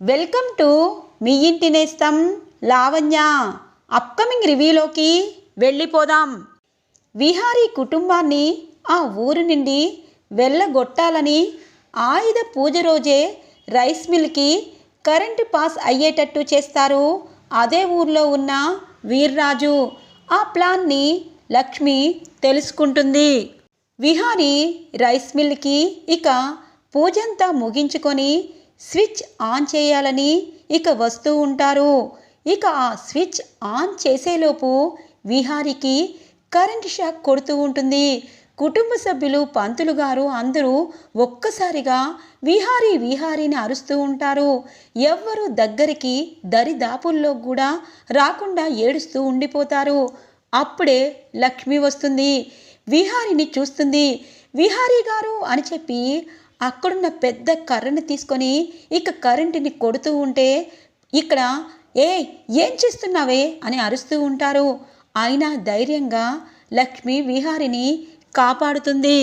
Welcome to me ఇంటి నేస్తం Lavanya. Upcoming రివ్యూలోకి వెళ్ళిపోదాం. విహారీ కుటుంబాన్ని ఆ ఊరు నుండి వెళ్ళగొట్టాలని ఆయుధ పూజ రోజే రైస్ మిల్కి కరెంటు పాస్ అయ్యేటట్టు చేస్తారు. అదే ఊర్లో ఉన్న వీర్రాజు. ఆ ప్లాన్ని లక్ష్మి తెలుసుకుంటుంది. విహారీ రైస్ మిల్కి ఇక పూజంతా ముగించుకొని స్విచ్ ఆన్ చేయాలని ఇక వస్తూ ఉంటారు. ఇక ఆ స్విచ్ ఆన్ చేసేలోపు విహారికి కరెంట్ షాక్ కొడుతూ ఉంటుంది. కుటుంబ సభ్యులు పంతులు గారు అందరూ ఒక్కసారిగా విహారీ విహారీని అరుస్తూ ఉంటారు. ఎవ్వరూ దగ్గరికి దరిదాపుల్లో కూడా రాకుండా ఏడుస్తూ ఉండిపోతారు. అప్పుడే లక్ష్మి వస్తుంది. విహారిని చూస్తుంది. విహారీ గారు అని చెప్పి అక్కడున్న పెద్ద కర్రను తీసుకొని ఇక కరెంటుని కొడుతూ ఉంటే ఇక్కడ ఏ ఏం చేస్తున్నావే? అని అరుస్తూ ఉంటారు. అయినా ధైర్యంగా లక్ష్మి విహారిని కాపాడుతుంది.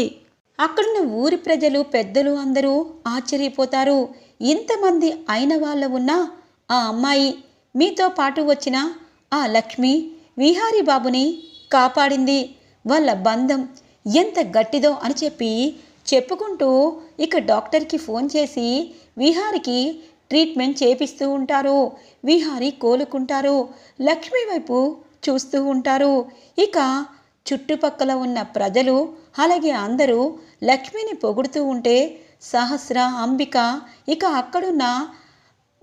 అక్కడున్న ఊరి ప్రజలు పెద్దలు అందరూ ఆశ్చర్యపోతారు. ఇంతమంది అయిన వాళ్ళ ఉన్న ఆ అమ్మాయి మీతో పాటు వచ్చిన ఆ లక్ష్మి విహారీ బాబుని కాపాడింది. వాళ్ళ బంధం ఎంత గట్టిదో అని చెప్పి చెప్పుకుంటూ ఇక డాక్టర్కి ఫోన్ చేసి విహారికి ట్రీట్మెంట్ చేపిస్తూ ఉంటారు. విహారీ కోలుకుంటారు. లక్ష్మి వైపు చూస్తూ ఉంటారు. ఇక చుట్టుపక్కల ఉన్న ప్రజలు అలాగే అందరూ లక్ష్మిని పొగుడుతూ ఉంటే సహస్ర అంబిక ఇక అక్కడున్న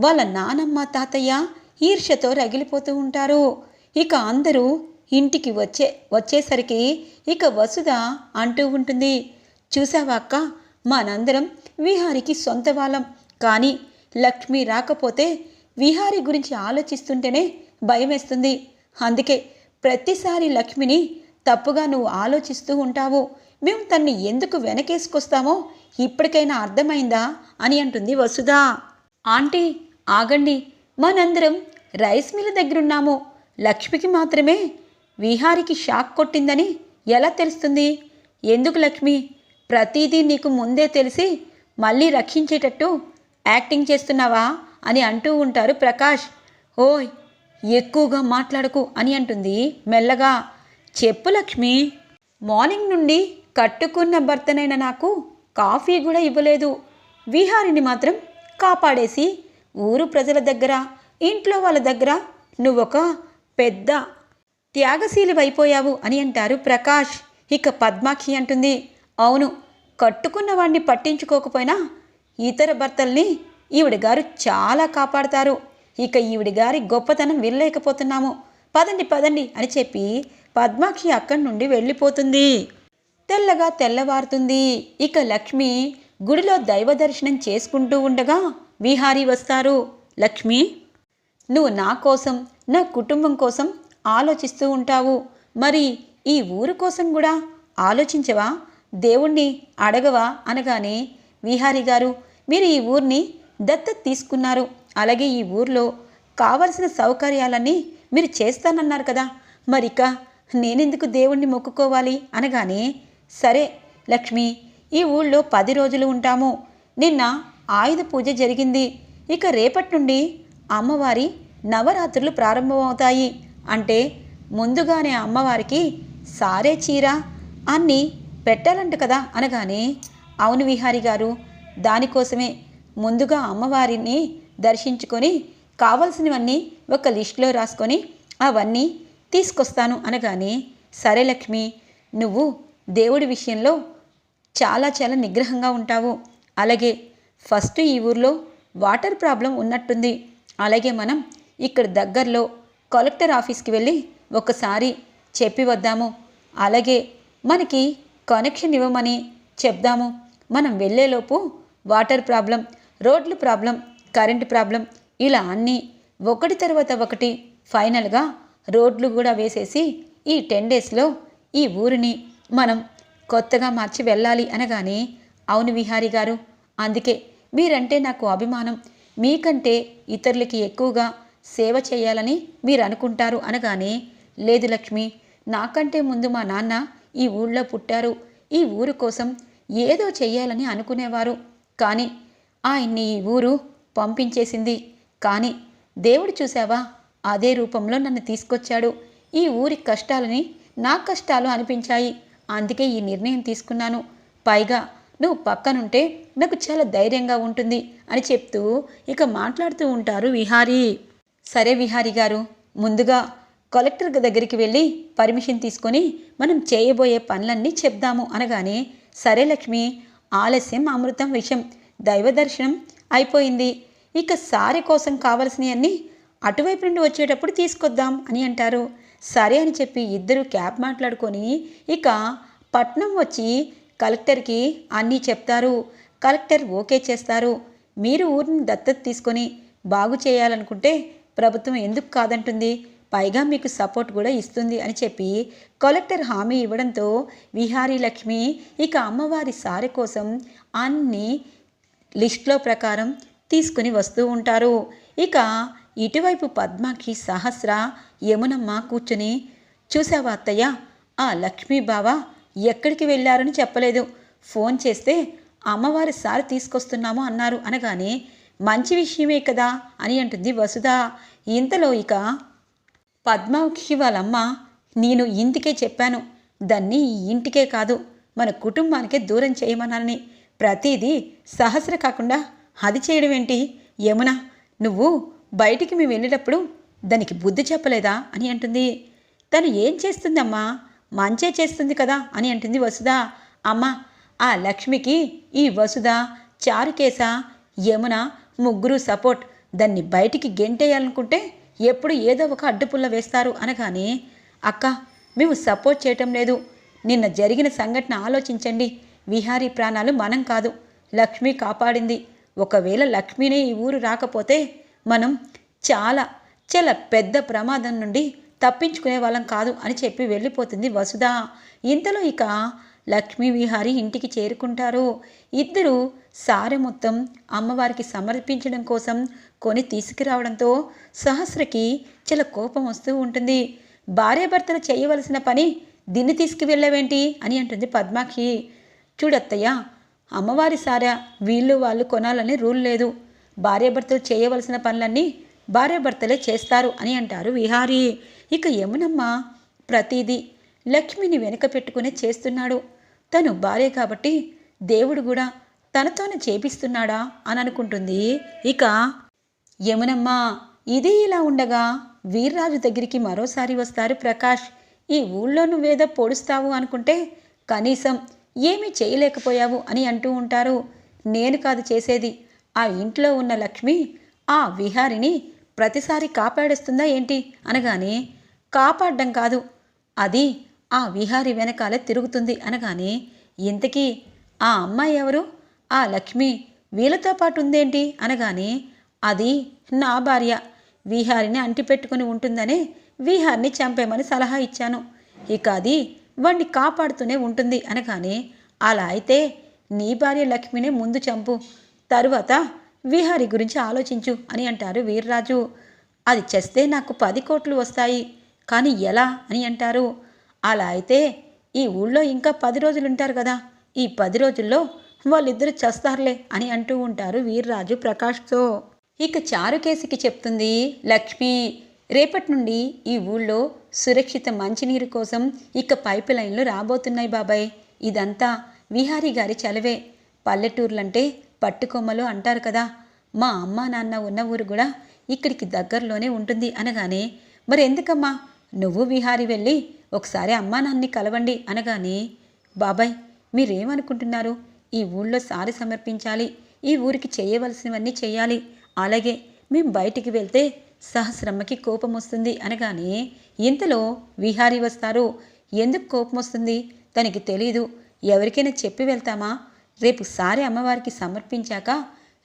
వాళ్ళ నానమ్మ తాతయ్య ఈర్ష్యతో రగిలిపోతూ ఉంటారు. ఇక అందరూ ఇంటికి వచ్చే వచ్చేసరికి ఇక వసుధ అంటూ ఉంటుంది. చూసావా అక్క? మనందరం విహారికి సొంత వాళ్ళం. కానీ లక్ష్మి రాకపోతే విహారి గురించి ఆలోచిస్తుంటేనే భయమేస్తుంది. అందుకే ప్రతిసారి లక్ష్మిని తప్పుగా నువ్వు ఆలోచిస్తూ ఉంటావు. మేము తన్ని ఎందుకు వెనకేసుకొస్తామో ఇప్పటికైనా అర్థమైందా అని అంటుంది వసుధ. ఆంటీ ఆగండి. మనందరం రైస్ మిల్ దగ్గరున్నాము. లక్ష్మికి మాత్రమే విహారికి షాక్ కొట్టిందని ఎలా తెలుస్తుంది? ఎందుకు లక్ష్మి? ప్రతిదీ నీకు ముందే తెలిసి మళ్ళీ రక్షించేటట్టు యాక్టింగ్ చేస్తున్నావా అని అంటూ ఉంటారు ప్రకాష్. ఓయ్ ఎక్కువగా మాట్లాడకు అని అంటుంది మెల్లగా. చెప్పు లక్ష్మి మార్నింగ్ నుండి కట్టుకున్న భర్తనైన నాకు కాఫీ కూడా ఇవ్వలేదు. విహారిని మాత్రం కాపాడేసి ఊరు ప్రజల దగ్గర ఇంట్లో వాళ్ళ దగ్గర నువ్వొక పెద్ద త్యాగశీలివైపోయావు అని అంటారు ప్రకాష్. ఇక పద్మాక్షి అంటుంది అవును కట్టుకున్నవాణ్ణి పట్టించుకోకపోయినా ఇతర భర్తల్ని ఈవిడ గారు చాలా కాపాడతారు. ఇక ఈవిడ గారి గొప్పతనం వినలేకపోతున్నాము. పదండి పదండి అని చెప్పి పద్మాక్షి అక్కడి నుండి వెళ్ళిపోతుంది. తెల్లగా తెల్లవారుతుంది. ఇక లక్ష్మి గుడిలో దైవ దర్శనం చేసుకుంటూ ఉండగా విహారీ వస్తారు. లక్ష్మి నువ్వు నా కోసం నా కుటుంబం కోసం ఆలోచిస్తూ ఉంటావు. మరి ఈ ఊరు కోసం కూడా ఆలోచించవా? దేవుణ్ణి అడగవా అనగానే విహారి గారు మీరు ఈ ఊరిని దత్తత తీసుకున్నారు. అలాగే ఈ ఊర్లో కావలసిన సౌకర్యాలన్నీ మీరు చేస్తానన్నారు కదా. మరిక నేనెందుకు దేవుణ్ణి మొక్కుకోవాలి? అనగానే సరే లక్ష్మి ఈ ఊళ్ళో పది రోజులు ఉంటాము. నిన్న ఆయుధ పూజ జరిగింది. ఇక రేపటి నుండి అమ్మవారి నవరాత్రులు ప్రారంభమవుతాయి. అంటే ముందుగానే అమ్మవారికి సారే చీర అన్నీ పెట్టాలంట కదా అనగానే అవును విహారి గారు దానికోసమే ముందుగా అమ్మవారిని దర్శించుకొని కావలసినవన్నీ ఒక లిస్టులో రాసుకొని అవన్నీ తీసుకొస్తాను అనగానే సరే లక్ష్మి నువ్వు దేవుడి విషయంలో చాలా చాలా నిగ్రహంగా ఉంటావు. అలాగే ఫస్ట్ ఈ ఊర్లో వాటర్ ప్రాబ్లం ఉన్నట్టుంది. అలాగే మనం ఇక్కడ దగ్గరలో కలెక్టర్ ఆఫీస్కి వెళ్ళి ఒకసారి చెప్పి వద్దాము. అలాగే మనకి కనెక్షన్ ఇవ్వమని చెప్దాము. మనం వెళ్ళేలోపు వాటర్ ప్రాబ్లం రోడ్లు ప్రాబ్లం కరెంటు ప్రాబ్లం ఇలా అన్నీ ఒకటి తర్వాత ఒకటి ఫైనల్గా రోడ్లు కూడా వేసేసి ఈ టెన్ డేస్లో ఈ ఊరిని మనం కొత్తగా మార్చి వెళ్ళాలి అనగానే అవును విహారి గారు అందుకే మీరంటే నాకు అభిమానం. మీకంటే ఇతరులకి ఎక్కువగా సేవ చేయాలని మీరు అనుకుంటారు అనగానే లేదు లక్ష్మి నాకంటే ముందు మా నాన్న ఈ ఊళ్ళో పుట్టారు. ఈ ఊరు కోసం ఏదో చెయ్యాలని అనుకునేవారు. కానీ ఆయన్ని ఈ ఊరు పంపించేసింది. కానీ దేవుడు చూశావా? అదే రూపంలో నన్ను తీసుకొచ్చాడు. ఈ ఊరి కష్టాలని నా కష్టాలు అనిపించాయి. అందుకే ఈ నిర్ణయం తీసుకున్నాను. పైగా నువ్వు పక్కనుంటే నాకు చాలా ధైర్యంగా ఉంటుంది అని చెప్తూ ఇక మాట్లాడుతూ ఉంటారు విహారీ. సరే విహారీ గారు ముందుగా కలెక్టర్ దగ్గరికి వెళ్ళి పర్మిషన్ తీసుకొని మనం చేయబోయే పనులన్నీ చెప్దాము అనగానే సరే లక్ష్మి ఆలస్యం అమృతం విషయం దైవ దర్శనం అయిపోయింది. ఇక సారి కోసం కావలసినవన్నీ అటువైపు నుండి వచ్చేటప్పుడు తీసుకొద్దాం అని అంటారు. సరే అని చెప్పి ఇద్దరు క్యాబ్ మాట్లాడుకొని ఇక పట్నం వచ్చి కలెక్టర్కి అన్నీ చెప్తారు. కలెక్టర్ ఓకే చేస్తారు. మీరు ఊరిని దత్తత తీసుకొని బాగు చేయాలనుకుంటే ప్రభుత్వం ఎందుకు కాదంటుంది? పైగా మీకు సపోర్ట్ కూడా ఇస్తుంది అని చెప్పి కలెక్టర్ హామీ ఇవ్వడంతో విహారీ లక్ష్మి ఇక అమ్మవారి సారి కోసం అన్ని లిస్ట్లో ప్రకారం తీసుకుని వస్తూ ఉంటారు. ఇక ఇటువైపు పద్మాక్షి సహస్ర యమునమ్మ కూర్చుని చూసావా అత్తయ్య ఆ లక్ష్మీ బావ ఎక్కడికి వెళ్ళారని చెప్పలేదు. ఫోన్ చేస్తే అమ్మవారి సారి తీసుకొస్తున్నాము అన్నారు. అనగానే మంచి విషయమే కదా అని అంటుంది వసుధ. ఇంతలో ఇక పద్మాక్షి వాళ్ళమ్మ నేను ఇంటికే చెప్పాను. దాన్ని ఇంటికే కాదు. మన కుటుంబానికే దూరం చేయమన్నానని. ప్రతిదీ సహస్ర కాకుండా అది చేయడం ఏంటి? యమున నువ్వు బయటికి మేము వెళ్ళేటప్పుడు దానికి బుద్ధి చెప్పలేదా? అని అంటుంది. తను ఏం చేస్తుందమ్మా? మంచే చేస్తుంది కదా? అని అంటుంది వసుధ. అమ్మ ఆ లక్ష్మికి ఈ వసుధ చారుకేశ యమున ముగ్గురు సపోర్ట్. దాన్ని బయటికి గెంటేయాలనుకుంటే ఎప్పుడు ఏదో ఒక అడ్డుపుల్ల వేస్తారు అనగానే అక్క మేము సపోర్ట్ చేయటం లేదు. నిన్న జరిగిన సంఘటన ఆలోచించండి. విహారీ ప్రాణాలు మనం కాదు. లక్ష్మి కాపాడింది. ఒకవేళ లక్ష్మినే ఈ ఊరు రాకపోతే మనం చాలా చాలా పెద్ద ప్రమాదం నుండి తప్పించుకునే వాళ్ళం కాదు అని చెప్పి వెళ్ళిపోతుంది వసుధ. ఇంతలో ఇక లక్ష్మీ విహారి ఇంటికి చేరుకుంటారు. ఇద్దరు సారె మొత్తం అమ్మవారికి సమర్పించడం కోసం కొని తీసుకురావడంతో సహస్రకి చాలా కోపం వస్తూ ఉంటుంది. భార్యాభర్తలు చేయవలసిన పని దీన్ని తీసుకువెళ్ళవేంటి అని అంటుంది పద్మాక్షి. చూడత్తయ్య అమ్మవారి సారా వీళ్ళు వాళ్ళు కొనాలని రూల్ లేదు. భార్యాభర్తలు చేయవలసిన పనులన్నీ భార్యాభర్తలే చేస్తారు అని అంటారు విహారీ. ఇక యమునమ్మ ప్రతిదీ లక్ష్మిని వెనుక పెట్టుకునే చేస్తున్నాడు. తను భార్య కాబట్టి దేవుడు కూడా తనతోనే చేపిస్తున్నాడా అని అనుకుంటుంది. ఇక యమునమ్మ ఇది ఇలా ఉండగా వీర్రాజు దగ్గరికి మరోసారి వస్తారు ప్రకాష్. ఈ ఊళ్ళో నువ్వేదో పొడుస్తావు అనుకుంటే కనీసం ఏమీ చేయలేకపోయావు అని అంటూ ఉంటారు. నేను కాదు చేసేది. ఆ ఇంట్లో ఉన్న లక్ష్మి ఆ విహారిని ప్రతిసారి కాపాడేస్తుందా ఏంటి అనగానే కాపాడడం కాదు. అది ఆ విహారి వెనకాలే తిరుగుతుంది అనగానే ఇంతకీ ఆ అమ్మాయి ఎవరు? ఆ లక్ష్మి వీళ్ళతో పాటు ఉందేంటి అనగానే అది నా భార్య. విహారిని అంటిపెట్టుకుని ఉంటుందనే విహారిని చంపేమని సలహా ఇచ్చాను. ఇక అది వాణ్ణి కాపాడుతూనే ఉంటుంది అనగానే అలా అయితే నీ భార్య లక్ష్మినే ముందు చంపు. తరువాత విహారి గురించి ఆలోచించు అని అంటారు వీర్రాజు. అది చేస్తే నాకు పది కోట్లు వస్తాయి. కానీ ఎలా? అని అంటారు. అలా అయితే ఈ ఊళ్ళో ఇంకా పది రోజులు ఉంటారు కదా. ఈ పది రోజుల్లో వాళ్ళిద్దరు చస్తారులే అని అంటూ ఉంటారు వీర్రాజు ప్రకాష్తో. ఇక చారుకేసికి చెప్తుంది లక్ష్మి రేపటి నుండి ఈ ఊళ్ళో సురక్షిత మంచినీరు కోసం ఇక పైప్ లైన్లు రాబోతున్నాయి బాబాయ్. ఇదంతా విహారీ గారి చలవే. పల్లెటూర్లంటే పట్టుకొమ్మలు అంటారు కదా. మా అమ్మ నాన్న ఉన్న ఊరు కూడా ఇక్కడికి దగ్గరలోనే ఉంటుంది అనగానే మరి ఎందుకమ్మా నువ్వు విహారీ వెళ్ళి ఒకసారి అమ్మా నాన్ని కలవండి అనగానే బాబాయ్ మీరేమనుకుంటున్నారు? ఈ ఊళ్ళో సారి సమర్పించాలి ఈ ఊరికి చేయవలసినవన్నీ చేయాలి. అలాగే మేం బయటికి వెళ్తే సహస్రమ్మకి కోపం వస్తుంది. అనగానే ఇంతలో విహారీ వస్తారు. ఎందుకు కోపం వస్తుంది? తనకి తెలీదు. ఎవరికైనా చెప్పి వెళ్తామా? రేపు సారి అమ్మవారికి సమర్పించాక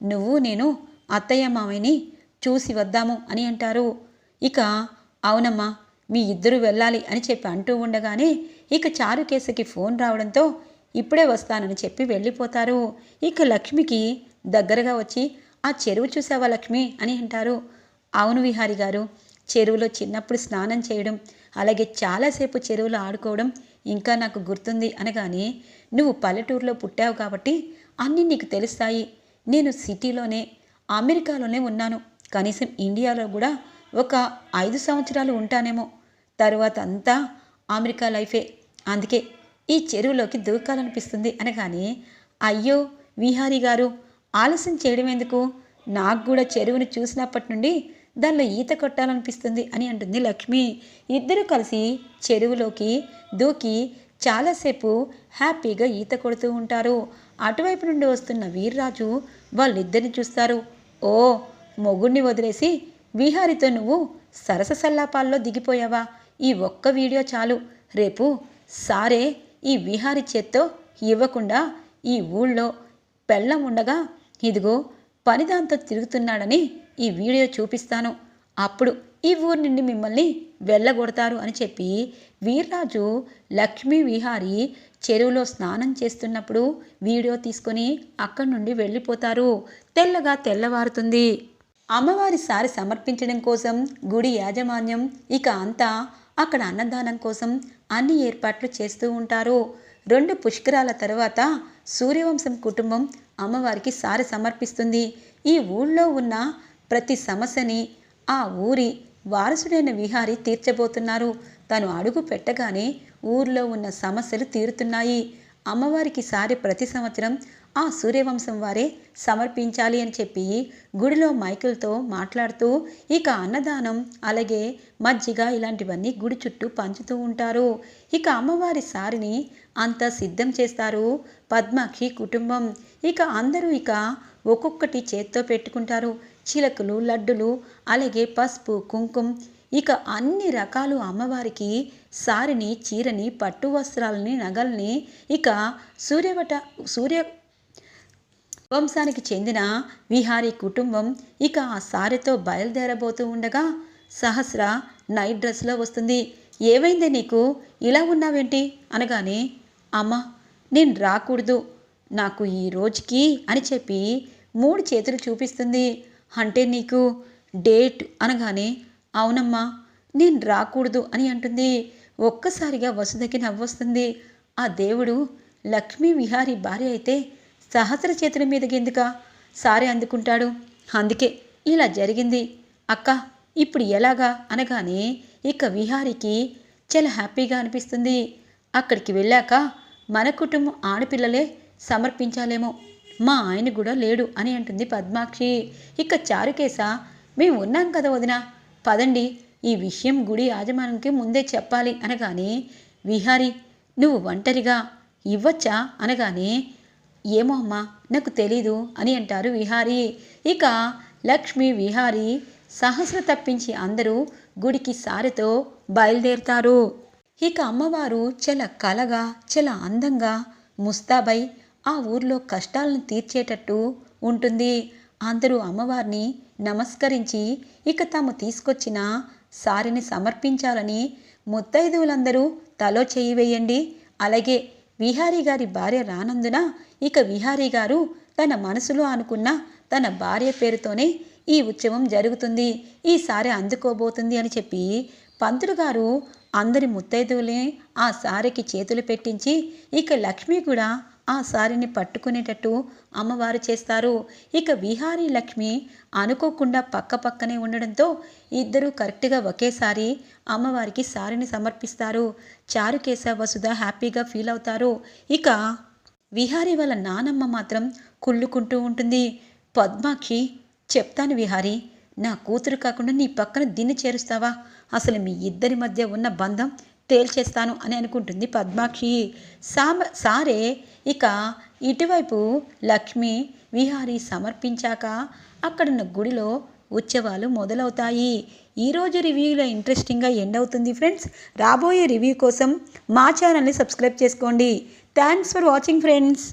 నువ్వు నేను అత్తయ్య మామయ్యని చూసి వద్దాము అని అంటారు. ఇక అవునమ్మా మీ ఇద్దరు వెళ్ళాలి అని చెప్పి అంటూ ఉండగానే ఇక చారుకేశకి ఫోన్ రావడంతో ఇప్పుడే వస్తానని చెప్పి వెళ్ళిపోతారు. ఇక లక్ష్మికి దగ్గరగా వచ్చి ఆ చెరువు చూసావా లక్ష్మి? అని అంటారు. అవును విహారి గారు చెరువులో చిన్నప్పుడు స్నానం చేయడం అలాగే చాలాసేపు చెరువులో ఆడుకోవడం ఇంకా నాకు గుర్తుంది అనగానే నువ్వు పల్లెటూరులో పుట్టావు కాబట్టి అన్నీ నీకు తెలుస్తాయి. నేను సిటీలోనే అమెరికాలోనే ఉన్నాను. కనీసం ఇండియాలో కూడా ఒక ఐదు సంవత్సరాలు ఉంటానేమో. తర్వాత అంతా అమెరికా లైఫే. అందుకే ఈ చెరువులోకి దూకాలనిపిస్తుంది అనగానే అయ్యో విహారీ గారు ఆలస్యం చేయడం ఎందుకు నాకు కూడా చెరువును చూసినప్పటి నుండి దానిలో ఈత కొట్టాలనిపిస్తుంది అని అంటుంది లక్ష్మి. ఇద్దరు కలిసి చెరువులోకి దూకి చాలాసేపు హ్యాపీగా ఈత కొడుతూ ఉంటారు. అటువైపు నుండి వస్తున్న వీర్రాజు వాళ్ళిద్దరిని చూస్తారు. ఓ మొగుడిని వదిలేసి విహారితో నువ్వు సరస సల్లాపాల్లో దిగిపోయావా? ఈ ఒక్క వీడియో చాలు. రేపు సారే ఈ విహారి చేత్తో ఇవ్వకుండా ఈ ఊళ్ళో పెళ్ళం ఉండగా ఇదిగో పనిదాంతో తిరుగుతున్నాడని ఈ వీడియో చూపిస్తాను. అప్పుడు ఈ ఊరి నుండి మిమ్మల్ని వెళ్ళగొడతారు అని చెప్పి వీర్రాజు లక్ష్మీ విహారి చెరువులో స్నానం చేస్తున్నప్పుడు వీడియో తీసుకొని అక్కడి నుండి వెళ్ళిపోతారు. తెల్లగా తెల్లవారుతుంది. అమ్మవారి సారి సమర్పించడం కోసం గుడి యాజమాన్యం ఇక అంతా అక్కడ అన్నదానం కోసం అన్ని ఏర్పాట్లు చేస్తూ ఉంటారు. రెండు పుష్కరాల తర్వాత సూర్యవంశం కుటుంబం అమ్మవారికి సారి సమర్పిస్తుంది. ఈ ఊళ్ళో ఉన్న ప్రతి సమస్యని ఆ ఊరి వారసుడైన విహారి తీర్చబోతున్నారు. తను అడుగు పెట్టగానే ఊర్లో ఉన్న సమస్యలు తీరుతున్నాయి. అమ్మవారికి సారి ప్రతి సంవత్సరం ఆ సూర్యవంశం వారే సమర్పించాలి అని చెప్పి గుడిలో మైకులతో మాట్లాడుతూ ఇక అన్నదానం అలాగే మజ్జిగ ఇలాంటివన్నీ గుడి చుట్టూ పంచుతూ ఉంటారు. ఇక అమ్మవారి సారిని అంతా సిద్ధం చేస్తారు. పద్మాక్షి కుటుంబం. ఇక అందరూ ఇక ఒక్కొక్కటి చేత్తో పెట్టుకుంటారు. చిలకలు లడ్డులు అలాగే పసుపు కుంకుమ. ఇక అన్ని రకాలు అమ్మవారికి సారిని చీరని పట్టు వస్త్రాలని నగల్ని ఇక సూర్యవట సూర్య వంశానికి చెందిన విహారీ కుటుంబం ఇక ఆ సారెతో బయలుదేరబోతూ ఉండగా సహస్ర నైట్ డ్రెస్లో వస్తుంది. ఏమైంది నీకు? ఇలా ఉన్నావేంటి? అనగానే అమ్మ నేను రాకూడదు. నాకు ఈ రోజుకి అని చెప్పి మూడు చేతులు చూపిస్తుంది. అంటే నీకు డేట్ అనగానే అవునమ్మా నేను రాకూడదు అని అంటుంది. ఒక్కసారిగా వసుదకి నవ్వొస్తుంది. ఆ దేవుడు లక్ష్మీ విహారీ భార్య అయితే సహస్ర చేతుల మీదకి ఎందుక? సారే అందుకుంటాడు. అందుకే ఇలా జరిగింది. అక్క ఇప్పుడు ఎలాగా? అనగానే ఇక విహారికి చాలా హ్యాపీగా అనిపిస్తుంది. అక్కడికి వెళ్ళాక మన కుటుంబం ఆడపిల్లలే సమర్పించాలేమో. మా ఆయన కూడా లేడు అని అంటుంది పద్మాక్షి. ఇక చారుకేశ మేము ఉన్నాం కదా వదిన. పదండి ఈ విషయం గుడి యాజమానికి ముందే చెప్పాలి. అనగానే విహారి నువ్వు ఒంటరిగా ఇవ్వచ్చా? అనగానే ఏమో అమ్మా నాకు తెలీదు అని అంటారు విహారీ. ఇక లక్ష్మి విహారీ సహస్ర తప్పించి అందరూ గుడికి సారెతో బయలుదేరుతారు. ఇక అమ్మవారు చాలా కలగా చాలా అందంగా ముస్తాబై ఆ ఊర్లో కష్టాలను తీర్చేటట్టు ఉంటుంది. అందరూ అమ్మవారిని నమస్కరించి ఇక తాము తీసుకొచ్చిన సారిని సమర్పించాలని ముత్తైదువులందరూ తలో చేయి వేయండి. అలాగే విహారీ గారి భార్య రానందున ఇక విహారీ గారు తన మనసులో అనుకున్న తన భార్య పేరుతోనే ఈ ఉత్సవం జరుగుతుంది. ఈసారి అందుకోబోతుంది అని చెప్పి పంతులు గారు అందరి ముత్తైదువులే ఆ సారికి చేతులు పెట్టించి ఇక లక్ష్మి కూడా ఆ సారిని పట్టుకునేటట్టు అమ్మవారు చేస్తారు. ఇక విహారీ లక్ష్మి అనుకోకుండా పక్క పక్కనే ఉండడంతో ఇద్దరూ కరెక్ట్గా ఒకేసారి అమ్మవారికి సారిని సమర్పిస్తారు. చారుకేశ వసుధ హ్యాపీగా ఫీల్ అవుతారు. ఇక విహారీ వాళ్ళ నానమ్మ మాత్రం కుళ్ళుకుంటూ ఉంటుంది. పద్మాక్షి చెప్తాను విహారీ నా కూతురు కాకుండా నీ పక్కన దీన్ని చేరుస్తావా? అసలు మీ ఇద్దరి మధ్య ఉన్న బంధం తేల్చేస్తాను అని అనుకుంటుంది పద్మాక్షి. సామ సారే ఇక ఇటువైపు లక్ష్మి విహారీ సమర్పించాక అక్కడున్న గుడిలో ఉత్సవాలు మొదలవుతాయి. ఈరోజు రివ్యూలో ఇంట్రెస్టింగ్గా ఎండ్ అవుతుంది ఫ్రెండ్స్. రాబోయే రివ్యూ కోసం మా ఛానల్ని సబ్స్క్రైబ్ చేసుకోండి. Thanks for watching friends.